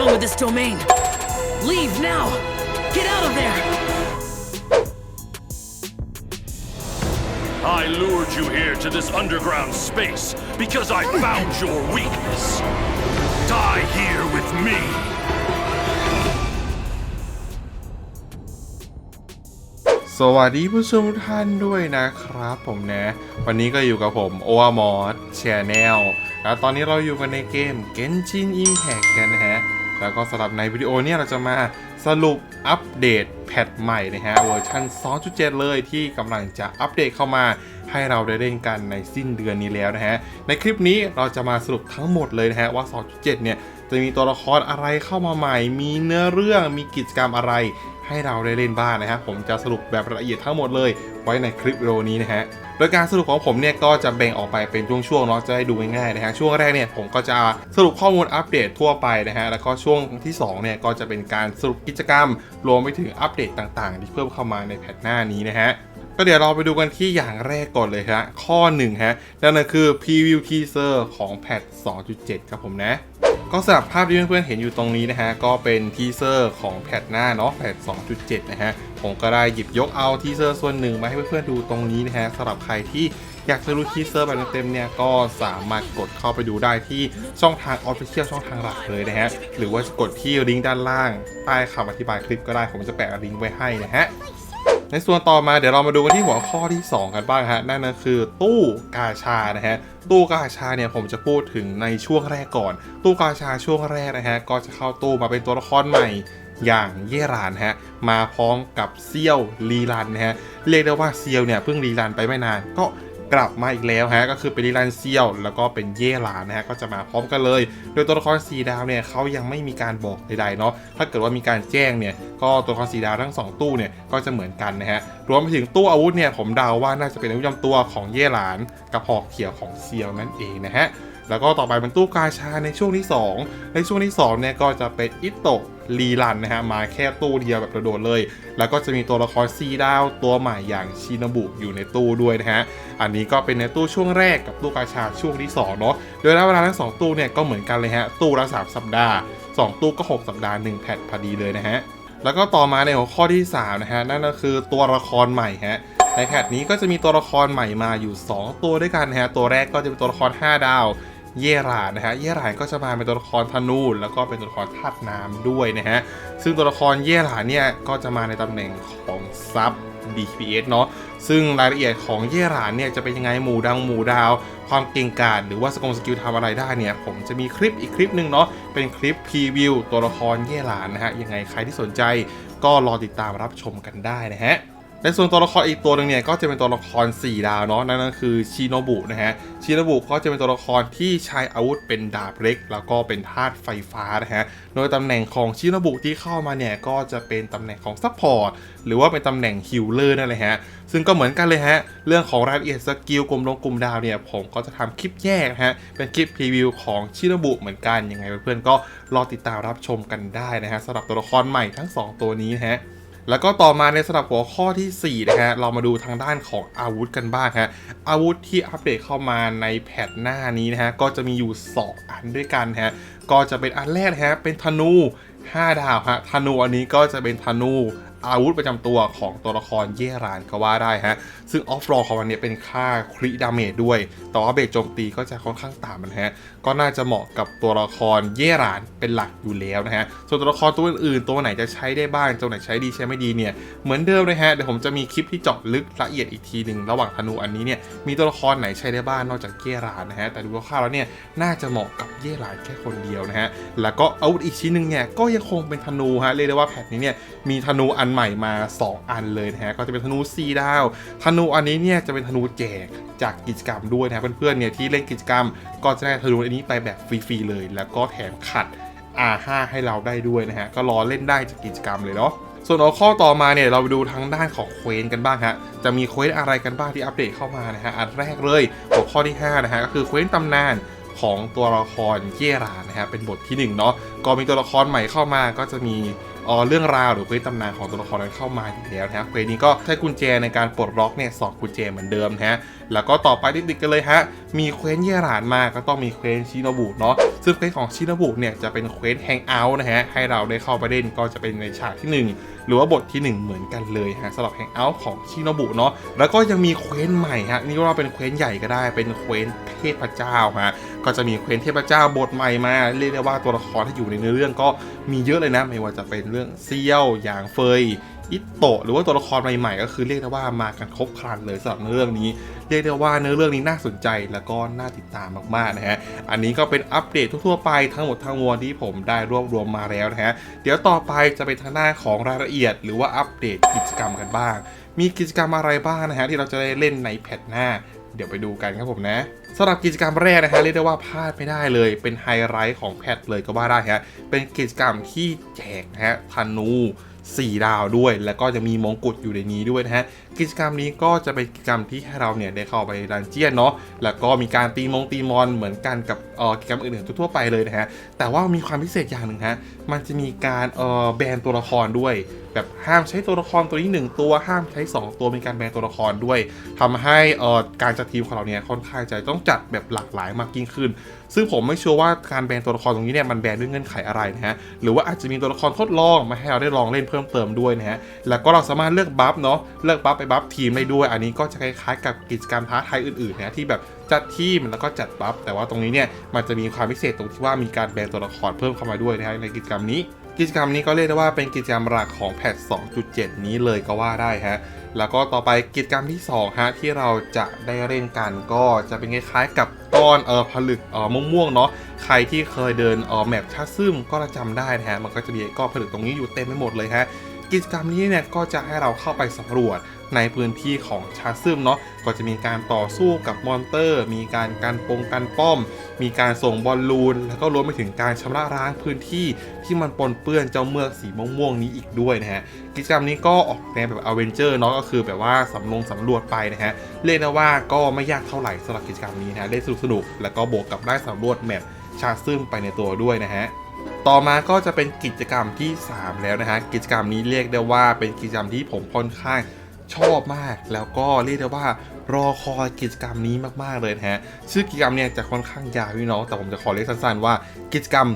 wrong with this domain. Leave now. Get out of there. I lured you here to this underground space because I found your weakness. Die here with me. สวัสดีผู้ชมทุกท่านด้วยนะครับผมนะ วันนี้ก็อยู่กับผมโอวามอสแชนแนลแล้วตอนนี้เราอยู่กันในเกม Genshin Impact กันนะฮะ แล้วก็สำหรับในวิดีโอเนี้เราจะมาสรุปอัปเดต แพทใหม่นะฮะเวอร์ชัน2.7 เลยที่กำลังจะอัปเดตเข้ามาให้เราได้เล่นกันในสิ้นเดือนนี้แล้วนะฮะ ในคลิปนี้เราจะมาสรุปทั้งหมดเลยนะฮะว่า 2.7 เนี่ยจะมีตัวละครอะไรเข้ามาใหม่ มีเนื้อเรื่องมีกิจกรรมอะไรให้เราได้เล่นบ้างนะฮะผมจะสรุปแบบละเอียดทั้งหมดเลยไว้ในคลิปวิดีโอนี้นะฮะ โดยการสรุปของผมเนี่ยก็จะแบ่งออกไปเป็นช่วงๆเนาะจะได้ดูง่ายๆนะฮะ ช่วงแรกเนี่ยผมก็จะสรุปข้อมูลอัปเดตทั่วไปนะฮะ แล้วก็ช่วงที่สองเนี่ยก็จะเป็นการสรุปกิจกรรม รวมไปถึงอัปเดตต่างๆ ที่เพิ่มเข้ามาในแพทหน้านี้นะฮะก็เดี๋ยวเราไปดูกันที่อย่างแรกก่อนเลยฮะข้อ1ฮะนั่นก็คือ preview teaser ของแพท2.7 ครับผมนะก็สำหรับภาพที่เพื่อนๆเห็นอยู่ตรงนี้นะฮะ ก็เป็นทีเซอร์ของแพทหน้าเนาะแพท 2.7 นะฮะ ผมก็ได้หยิบยกเอาทีเซอร์ส่วนหนึ่งมาให้เพื่อนๆดูตรงนี้นะฮะสำหรับใครที่ อยากจะรู้ทีเซอร์แบบเต็มเนี่ยก็สามารถกดเข้าไปดูได้ที่ช่องทาง Official ช่องทางหลักเลยนะฮะ หรือว่าจะกดที่ลิงก์ด้านล่างใต้คำอธิบายคลิปก็ได้ ผมจะแปะลิงก์ไว้ให้นะฮะในส่วนต่อมาเดี๋ยวเรามาดูกันที่หัวข้อที่ 2 กันบ้างฮะนั่นก็คือตู้กาชานะฮะตู้กาชาเนี่ยผมจะพูดถึงในช่วงแรกก่อน ตู้กาชาช่วงแรกนะฮะก็จะเข้าตู้มาเป็นตัวละครใหม่อย่างเย่รานฮะมาพร้อมกับเซียวลีรันนะฮะเรียกได้ว่าเซียวเนี่ยเพิ่งรีรันไปไม่นานก็ กลับมาอีกแล้วฮะก็คือเป็นลีรันเซียว แล้วก็เป็นเย่หลานนะฮะก็จะมาพร้อมกันเลย โดยตัวละครสีดาวเนี่ยเขายังไม่มีการบอกใดๆเนาะถ้าเกิดว่ามีการแจ้งเนี่ยก็ตัวละครสีดาวทั้งสองตู้เนี่ยก็จะเหมือนกันนะฮะรวมไปถึงตู้อาวุธเนี่ยผมเดาวว่าน่าจะเป็นอาวุธประจำตัวของเย่หลานกับหอกเขียวของเซียวนั่นเองนะฮะแล้วก็ต่อไปเป็นตู้กาชาในช่วงที่ 2 ในช่วงที่2เนี่ยก็จะเป็นอิโตะ รีรันนะฮะมาแค่ตู้เดียวแบบโดดเลย แล้วก็จะมีตัวละครซีดาวตัวใหม่อย่างชินบุอยู่ในตู้ด้วยนะฮะอันนี้ก็เป็นในตู้ช่วงแรกกับตู้กาชาช่วงที่2เนาะโดยระยะเวลาทั้งสองตู้เนี่ยก็เหมือนกันเลยฮะตู้ละ3สัปดาห์ 2 ตู้ก็ 6 สัปดาห์1แพทพอดีเลยนะฮะแล้วก็ต่อมาในหัวข้อที่3นะฮะนั่นก็คือตัวละครใหม่ฮะในแพทนี้ก็จะมีตัวละครใหม่มาอยู่ 2 ตัวด้วยกันนะฮะตัวแรกก็จะเป็นตัวละคร 5 ดาว เย่หรานนะฮะ เย่หรานก็จะมาเป็นตัวละครธนูแล้วก็เป็นตัวละครธาตุน้ำด้วยนะฮะ ซึ่งตัวละครเย่หรานเนี่ยก็จะมาในตำแหน่งของซับ DPS เนาะ ซึ่งรายละเอียดของเย่หรานเนี่ยจะเป็นยังไงหมู่ดังหมู่ดาว ความเก่งกาจหรือว่าสกงสกิลทำอะไรได้เนี่ย ผมจะมีคลิปอีกคลิปหนึ่งเนาะ เป็นคลิปพรีวิวตัวละครเย่หรานนะฮะ ยังไงใครที่สนใจก็รอติดตามรับชมกันได้นะฮะ ในส่วนตัวละครอีกตัวหนึ่งเนี่ยก็จะเป็นตัวละคร 4 ดาวเนาะนั่นก็คือชิโนบุนะฮะชิโนบุก็จะเป็นตัวละครที่ใช้อาวุธเป็นดาบเล็ก แล้วก็เป็นธาตุไฟฟ้านะฮะโดยตำแหน่งของชิโนบุที่เข้ามาเนี่ยก็จะเป็นตำแหน่งของซัพพอร์ตหรือว่าเป็นตำแหน่งฮิลเลอร์นั่นแหละฮะซึ่งก็เหมือนกันเลยฮะเรื่องของรายละเอียดสกิลกลุ่มลงกลุ่มดาวเนี่ยผมก็จะทำคลิปแยกนะฮะเป็นคลิปพรีวิวของชิโนบุเหมือนกันยังไงเพื่อนๆก็รอติดตามรับชมกันได้นะฮะสำหรับตัวละครใหม่ทั้งสองตัวนี้นะฮะ แล้วก็ต่อมาในสำหรับหัวข้อที่ 4 นะฮะ เรามาดูทางด้านของอาวุธกันบ้างฮะ อาวุธที่อัปเดตเข้ามาในแพทหน้านี้นะฮะ ก็จะมีอยู่ 2 อันด้วยกันฮะ ก็จะเป็นอันแรกฮะ เป็นธนู 5 ดาวฮะ ธนูอันนี้ก็จะเป็นธนู อาวุธประจำตัวของตัวละครเย่รานก็ว่าได้ฮะ ซึ่งออฟรอของมันเนี่ยเป็นค่าคริดาเมจด้วย แต่ว่าเบสโจมตีก็จะค่อนข้างต่ำนะฮะ ก็น่าจะเหมาะกับตัวละครเย่รานเป็นหลักอยู่แล้วนะฮะ ส่วนตัวละครตัวอื่นๆ ตัวไหนจะใช้ได้บ้าง ตัวไหนใช้ดีใช้ไม่ดีเนี่ย เหมือนเดิมเลยฮะ เดี๋ยวผมจะมีคลิปที่เจาะลึกละเอียดอีกทีหนึ่งระหว่างธนูอันนี้เนี่ย มีตัวละครไหนใช้ได้บ้างนอกจากเย่รานนะฮะ แต่ดูคร่าวๆแล้วเนี่ย น่าจะเหมาะกับเย่รานแค่คนเดียวนะฮะ แล้วก็อาวุธอีกชิ้นหนึ่งเนี่ย ก็ยังคงเป็นธนูฮะ เรียกได้ว่าแพทนี้เนี่ย มีธนูอันใหม่มา 2 อันเลยนะฮะก็จะเป็นธนูซีดาว ธนูอันนี้เนี่ยจะเป็นธนูแจกจากกิจกรรมด้วยนะฮะเพื่อนๆเนี่ยที่เล่นกิจกรรม ก็จะได้ธนูอันนี้ไปแบบฟรีๆเลย แล้วก็แถมขัด R5 ให้เราได้ด้วยนะฮะก็รอเล่นได้จากกิจกรรมเลยเนาะส่วนหัวข้อต่อมาเนี่ยเราไปดูทางด้านของเควสกันบ้างฮะ จะมีเควสอะไรกันบ้างที่อัปเดตเข้ามานะฮะ อันแรกเลยหัวข้อที่ 5 นะฮะ ก็คือเควสตำนานของตัวละครเยรานะฮะ เป็นบทที่ 1 เนาะ ก็มีตัวละครใหม่เข้ามาก็จะมี เรื่องราวหรือเควสตำนานของตัวละครนั้นเข้ามาอยู่แล้วนะครับเควสนี้ก็ใช้กุญแจในการปลดล็อกเนี่ยสองกุญแจเหมือนเดิมนะแล้วก็ต่อไปติดๆกันเลยฮะมีเควสเย่หรานมาก็ต้องมีเควสชิโนบุเนาะซึ่งเควสของชินบุเนี่ยจะเป็นเควสแฮงเอาท์นะฮะให้เราได้เข้าไปเล่นก็จะเป็นในฉากที่หนึ่งหรือว่าบทที่หนึ่งเหมือนกันเลยฮะสำหรับแฮงเอาท์ของชินบุเนาะแล้วก็ยังมีเควสใหม่ฮะนี่ก็ว่าเป็นเควสใหญ่ก็ได้เป็นเควสเทพเจ้าฮะก็จะมีเควสเทพเจ้าบทใหม่มาเรียกได้ว่าตัวละครที่อยู่ในเนื้อเรื่องก็มีเยอะเลยนะไม่ว่าจะเป็นเรื่องเซี่ยวหยางเฟย อิโตะหรือว่าตัวละครใหม่ๆ ก็คือเรียกได้ว่ามากันครบครันเลยสำหรับเรื่องนี้ เรียกได้ว่าเนื้อเรื่องนี้น่าสนใจแล้วก็น่าติดตามมากๆนะฮะอันนี้ก็เป็นอัปเดตทั่วๆไปทั้งหมดทั้งมวลที่ผมได้รวบรวมมาแล้วนะฮะเดี๋ยวต่อไปจะเป็นทางหน้าของรายละเอียด หรือว่าอัปเดตกิจกรรมกันบ้าง มีกิจกรรมอะไรบ้างนะฮะที่เราจะได้เล่นในแพทหน้าเดี๋ยวไปดูกันครับผมนะสำหรับกิจกรรมแรกนะฮะเรียกได้ว่าพลาดไม่ได้เลย เป็นไฮไลท์ของแพทเลยก็ว่าได้ฮะเป็นกิจกรรมที่แจกนะฮะธนู 4 ดาวด้วย แล้วก็จะมีมงกุฎอยู่ในนี้ด้วยนะฮะกิจกรรมนี้ก็จะเป็นกิจกรรมที่ให้เราเนี่ยได้เข้าไปดันเจียนเนาะแล้วก็มีการตีมงตีมอนเหมือนกันกับเอ่อกิจกรรมอื่นๆทั่วไปเลยนะฮะแต่ว่ามีความพิเศษอย่างหนึ่งฮะมันจะมีการเอ่อแบนตัวละครด้วยแบบห้ามใช้ตัวละครตัวนี้หนึ่งตัวห้ามใช้ 2 ตัวมีการแบนตัวละครด้วยทำให้เอ่อการจัดทีมของเราเนี่ยค่อนข้างจะต้องจัดแบบหลากหลายมากยิ่งขึ้น ซึ่งผมไม่เชัวร์ว่าการแบนตัวละครตรงนี้เนี่ยมันแบนด้วยเงื่อนไขอะไรนะฮะหรือว่าอาจจะมีตัวละครทดลองมาให้เราได้ลองเล่นเพิ่มเติมด้วยนะฮะแล้วก็เราสามารถเลือกบัฟเนาะเลือกบัฟไปบัฟทีมได้ด้วย อันนี้ก็จะคล้ายๆกับกิจกรรมท้าทายอื่นๆนะที่แบบจัดทีมแล้วก็จัดบัฟแต่ว่าตรงนี้เนี่ยมันจะมีความพิเศษตรงที่ว่ามีการแบนตัวละครเพิ่มเข้ามาด้วยนะฮะในกิจกรรมนี้ กิจกรรมนี้ก็เรียกได้ว่าเป็นกิจกรรมหลักของแพท2.7 นี้เลยก็ว่าได้ฮะแล้วก็ต่อไปกิจกรรมที่2ฮะที่เราจะได้เล่นกันก็จะเป็นคล้ายๆกับก้อนเออผลึกเออม่วงๆเนาะใครที่เคยเดินเออแมปชาซึมก็จะจำได้นะฮะมันก็จะมีก้อนผลึกตรงนี้อยู่เต็มไปหมดเลยฮะ กิจกรรมนี้เนี่ยก็จะให้เราเข้าไปสำรวจในพื้นที่ของชาซึมเนาะก็จะมีการต่อสู้กับมอนเตอร์ มีการกันปงกันป้อม มีการส่งบอลลูน แล้วก็รวมไปถึงการชำระล้างพื้นที่ที่มันปนเปื้อนเจ้าเมือกสีม่วงๆนี้อีกด้วยนะฮะกิจกรรมนี้ก็ออกแนวแบบอเวนเจอร์เนาะก็คือแบบว่าสำรวจสำรวจไปนะฮะเรียกได้ว่าก็ไม่ยากเท่าไหร่สำหรับกิจกรรมนี้นะฮะเล่นสนุกๆแล้วก็บวกกับได้สำรวจแมปชาซึมไปในตัวด้วยนะฮะ ต่อมาก็จะเป็นกิจกรรมที่ 3 แล้วนะฮะ กิจกรรมนี้เรียกได้ว่าเป็นกิจกรรมที่ผมค่อนข้างชอบมาก แล้วก็เรียกได้ว่ารอคอยกิจกรรมนี้มากๆเลยนะฮะ ชื่อกิจกรรมเนี่ยจะค่อนข้างยาวพี่น้องแต่ผมจะขอเรียกสั้นๆว่ากิจกรรม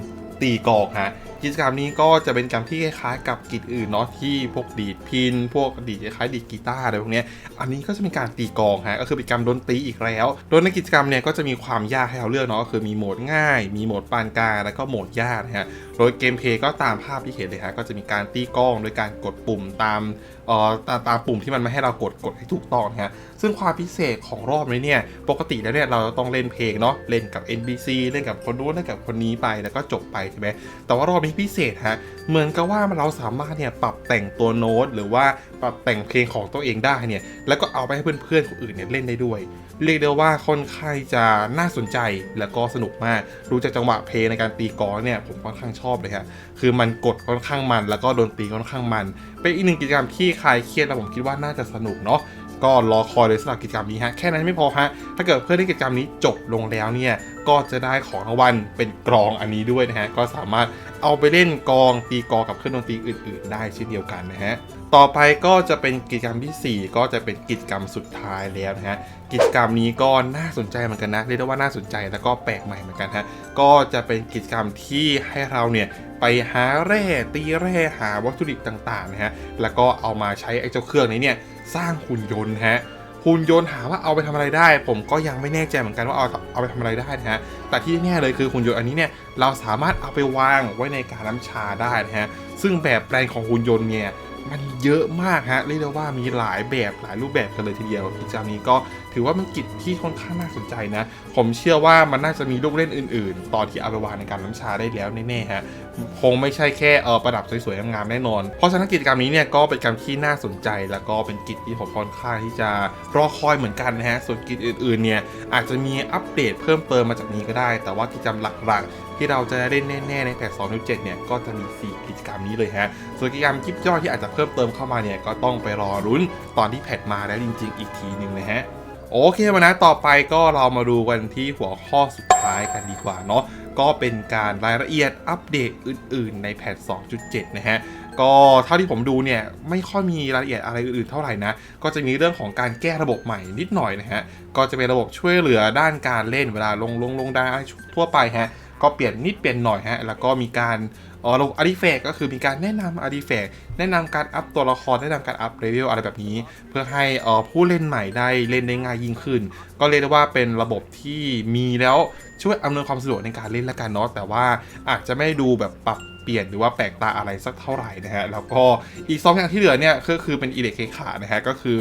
ตีกอกฮะ กิจกรรมนี้ก็จะเป็นกรรมที่คล้ายๆกับกิจอื่นเนาะที่พวกดีดพิน พวกดีดคล้ายดีดกีตาร์อะไรพวกเนี้ยอันนี้ก็จะเป็นการตีกองฮะก็คือเป็นการดนตรีอีกแล้ว โดยในกิจกรรมเนี่ยก็จะมีความยากให้เราเลือกเนาะก็คือมีโหมดง่าย มีโหมดปานกลางแล้วก็โหมดยากนะฮะโดยเกมเพย์ก็ตามภาพที่เห็นเลยฮะก็จะมีการตีกองโดยการกดปุ่มตามเอ่อตามตามปุ่มที่มันไม่ให้เรากดกดให้ถูกต้องนะฮะซึ่งความพิเศษของรอบนี้เนี่ยปกติแล้วเนี่ยเราต้องเล่นเพลงเนาะเล่นกับ NPC เล่นกับคนนู้นเล่นกับคนนี้ไปแล้วก็จบไปใช่ไหมแต่ว่ารอบนี้พิเศษฮะเหมือนกับว่าเราสามารถเนี่ยปรับแต่งตัวโน้ต หรือว่าปรับแต่งเพลงของตัวเองได้เนี่ยแล้วก็เอาไปให้เพื่อนๆคนอื่นเนี่ยเล่นได้ด้วย เรียกได้ว่าค่อนข้างจะน่าสนใจแล้วก็สนุกมากรู้จากจังหวะเพลงในการตีกองเนี่ยผมค่อนข้างชอบเลยฮะคือมันกดค่อนข้างมัน แล้วก็ดนตรีค่อนข้างมัน เป็นอีกหนึ่งกิจกรรมที่คลายเครียดแล้วผมคิดว่าน่าจะสนุกเนาะ ก็รอคอยเลยสำหรับกิจกรรมนี้ฮะแค่นั้นไม่พอฮะถ้าเกิดเพื่อนที่กิจกรรมนี้จบลงแล้วเนี่ยก็จะได้ของรางวัลเป็นกรองอันนี้ด้วยนะฮะก็สามารถเอาไปเล่นกองตีกองกับเครื่องดนตรีอื่น ๆ ได้เช่นเดียวกันนะฮะต่อไปก็จะเป็นกิจกรรมทีสี่4 ก็จะเป็นกิจกรรมสุดท้ายแล้วนะฮะกิจกรรมนี้ก็น่าสนใจเหมือนกันนะเรียกได้ว่าน่าสนใจแล้วก็แปลกใหม่เหมือนกันฮะก็จะเป็นกิจกรรมที่ให้เราเนี่ยไปหาแร่ตีแร่หาวัตถุดิบต่างๆนะฮะแล้วก็เอามาใช้ไอ้เจ้าเครื่องนี้เนี่ย สร้างหุ่นยนต์ฮะหุ่นยนต์ถามว่าเอาไปทำอะไรได้ ผมก็ยังไม่แน่ใจเหมือนกันว่าเอาเอาไปทำอะไรได้นะฮะแต่ที่แน่เลยคือหุ่นยนต์อันนี้เนี่ยเราสามารถเอาไปวางไว้ในการน้ำชาได้นะฮะซึ่งแบบแปลงของหุ่นยนต์เนี่ยมันเยอะมากฮะเรียกได้ว่ามีหลายแบบหลายรูปแบบกันเลยทีเดียวกิจกรรมนี้ก็ ถือว่าเป็นกิจที่ค่อนข้างน่าสนใจนะ ผมเชื่อว่ามันน่าจะมีลูกเล่นอื่นๆตอนที่เอาไปวางในการน้ำชาได้แล้วแน่ๆฮะคงไม่ใช่แค่เออประดับสวยๆงามๆแน่นอน เพราะฉะนั้นกิจกรรมนี้เนี่ยก็เป็นกิจกรรมที่น่าสนใจ แล้วก็เป็นกิจที่ผมค่อนข้างที่จะรอคอยเหมือนกันนะฮะส่วนกิจอื่นๆเนี่ยอาจจะมีอัปเดตเพิ่มเติมมาจากนี้ก็ได้ แต่ว่ากิจกรรมหลักๆ ที่เราจะได้เล่นแน่ๆในแพท2.7เนี่ยก็จะมี 4 กิจกรรมนี้เลยฮะส่วนกิจกรรมยิบย่อยที่อาจจะเพิ่มเติมเข้ามาเนี่ยก็ต้องไปรอรุ้นตอนที่แพทมาแล้วจริง ๆ อีกทีหนึ่งเลยฮะ โอเคมานะต่อไปก็เรามาดูกันที่หัวข้อสุดท้ายกันดีกว่าเนาะก็เป็นการรายละเอียดอัปเดตอื่น ๆ ในแพท 2.7 นะฮะก็เท่าที่ผมดูเนี่ยไม่ค่อยมีรายละเอียดอะไรอื่นๆเท่าไหร่นะ ก็จะมีเรื่องของการแก้ระบบใหม่นิดหน่อยนะฮะ ก็จะเป็นระบบช่วยเหลือด้านการเล่นเวลาลงลงลงได้ทั่วไปฮะ ก็เปลี่ยนนิดเปลี่ยนหน่อยฮะ แล้วก็มีการเออลงอาร์ติเฟกก็คือมีการแนะนำอาร์ติเฟกแนะนำการอัพตัวละครแนะนำการอัพเลเวลอะไรแบบนี้ เพื่อให้ผู้เล่นใหม่ได้เล่นได้ง่ายยิ่งขึ้น ก็เรียกได้ว่าเป็นระบบที่มีแล้วช่วยอำนวยความสะดวกในการเล่นละกันเนาะแต่ว่าอาจจะไม่ดูแบบปรับเปลี่ยนหรือว่าแปลกตาอะไรสักเท่าไหร่นะฮะ แล้วก็อีกสองอย่างที่เหลือเนี่ยก็คือเป็นอีเด็กเคขานะฮะ ก็คือ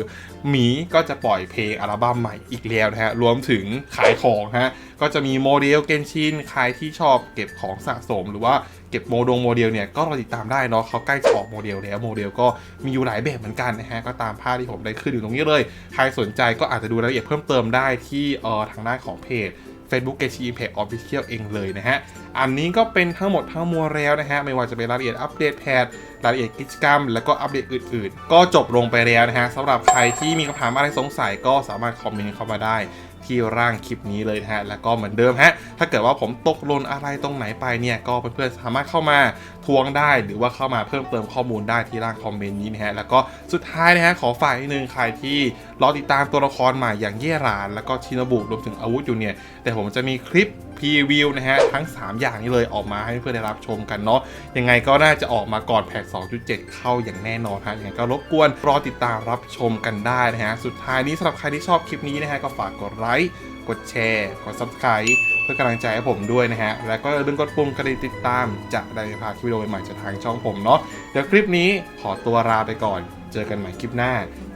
หมีก็จะปล่อยเพลงอัลบั้มใหม่อีกแล้วนะฮะ รวมถึงขายของฮะ ก็จะมีโมเดลเกนชินใครที่ชอบเก็บของสะสม หรือว่าเก็บโมดงโมเดลเนี่ยก็รอติดตามได้เนาะเขาใกล้จะออกโมเดลแล้วโมเดลก็มีอยู่หลายแบบเหมือนกันนะฮะก็ตามภาพที่ผมได้ขึ้นอยู่ตรงนี้เลย ใครสนใจก็อาจจะดูรายละเอียดเพิ่มเติมได้ที่เอ่อทางด้านของเพจ Facebook g e t i Impact Official เองเลยนะฮะ อันนี้ก็เป็นทั้งหมดทั้งมวลแล้วนะฮะ ไม่ว่าจะเป็นรายละเอียดอัปเดตแพทรายละเอียดกิจกรรม แล้วก็อัปเดตอื่นๆ ก็จบลงไปแล้วนะฮะสำหรับใครที่มีคำถามอะไรสงสัยก็สามารถคอมเมนต์เข้ามาได้ที่ร่างคลิปนี้เลยนะฮะ แล้วก็เหมือนเดิมฮะ ถ้าเกิดว่าผมตกหล่นอะไรตรงไหนไปเนี่ย ก็เพื่อนๆสามารถเข้ามา ทวงได้ หรือว่าเข้ามาเพิ่มเติมข้อมูลได้ที่ร่างคอมเมนต์นี้นะฮะแล้วก็สุดท้ายนะฮะขอฝากนิดนึงใครที่รอติดตามตัวละครใหม่อย่างเย่ราน แล้วก็ชินบุรวมถึงอาวุธอยู่เนี่ยแต่ผมจะมีคลิปพรีวิวนะฮะทั้ง 3 อย่างนี้เลยออกมาให้เพื่อนได้รับชมกันเนาะยังไงก็น่าจะออกมาก่อนแพท2.7 เข้าอย่างแน่นอนฮะยังไงก็รบกวนรอติดตามรับชมกันได้นะฮะสุดท้ายนี้สำหรับใครที่ชอบคลิปนี้นะฮะก็ฝากกดไลค์กดแชร์กด subscribe เพื่อกำลังใจให้ผมด้วยนะฮะ แล้วก็อย่าลืมกดปุ่มกระดิ่งติดตามจะได้ไม่พลาดคลิปวิดีโอใหม่ๆจากทางช่องผมเนาะ เดี๋ยวคลิปนี้ขอตัวลาไปก่อน เจอกันใหม่คลิปหน้า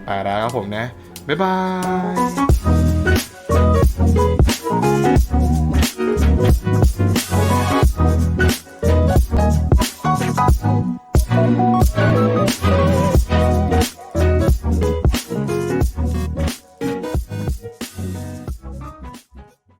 ไปแล้วครับผมนะ บ๊ายบาย